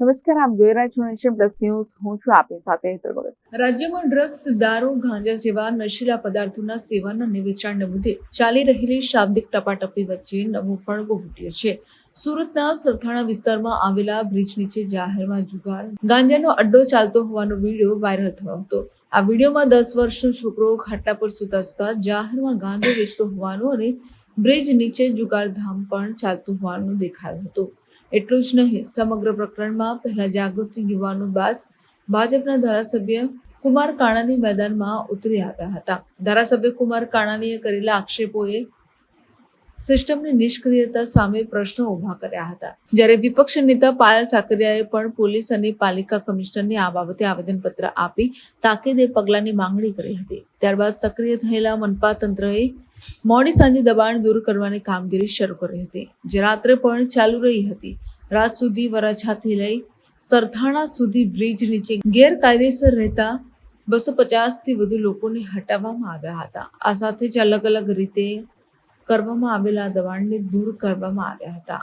નમસ્કાર, આપ જોઈ રહ્યા છો નેશન પ્લસ ન્યૂઝ. હું છું આપની સાથે હેતર ભગત. રાજ્યમાં ડ્રગ્સ, દારૂ, ગાંજા જેવા નશીલા પદાર્થોના સેવન અને વેચાણને મુદ્દે ચાલી રહેલી શાબ્દિક ટપાટપી વચ્ચે નવો ફણગો ફૂટ્યો છે. સુરતના સરથાણા વિસ્તારમાં આવેલા બ્રિજ નીચે જાહેરમાં જુગાર, ગાંજાનો અડ્ડો ચાલતો હોવાનો વીડિયો વાયરલ થયો હતો. આ વિડીયોમાં દસ વર્ષનો છોકરો ખાટલા પર સૂતા સૂતા જાહેરમાં ગાંજો વેચતો હોવાનું અને બ્રિજ નીચે જુગારધામ પણ ચાલતું હોવાનું દેખાયું હતું. એટલું જ નહીં, સમગ્ર પ્રકરણમાં પહેલા જાગૃત યુવાનો બાદ ભાજપના ધારાસભ્ય કુમાર કાણાની મેદાનમાં ઉતરી આવ્યા હતા. ધારાસભ્ય કુમાર કાણાનીએ કરેલા આક્ષેપોએ સિસ્ટમની નિષ્ક્રિયતા સામે પ્રશ્નો ઊભા કર્યા હતા. જ્યારે વિપક્ષ નેતા પાયલ સાકરિયાએ પણ પોલીસ અને પાલિકા કમિશનરને આ બાબતે આવેદનપત્ર આપી તાકીદે પગલાંની માંગણી કરી હતી. ત્યારબાદ સક્રિય થયેલા મનપા તંત્રએ મોડી સાંજે દબાણ દૂર કરવાની કામગીરી શરૂ કરી હતી. જે રાત્રે પણ ચાલુ રહી હતી. રાત સુધી વરાછાથી લઈ સરથાણા સુધી બ્રિજ નીચે ગેરકાયદેસર રહેતા બસો પચાસથી વધુ લોકોને હટાવવામાં આવ્યા હતા. આ સાથે જ અલગ અલગ રીતે કરવામાં આવેલા દબાણને દૂર કરવામાં આવ્યા હતા.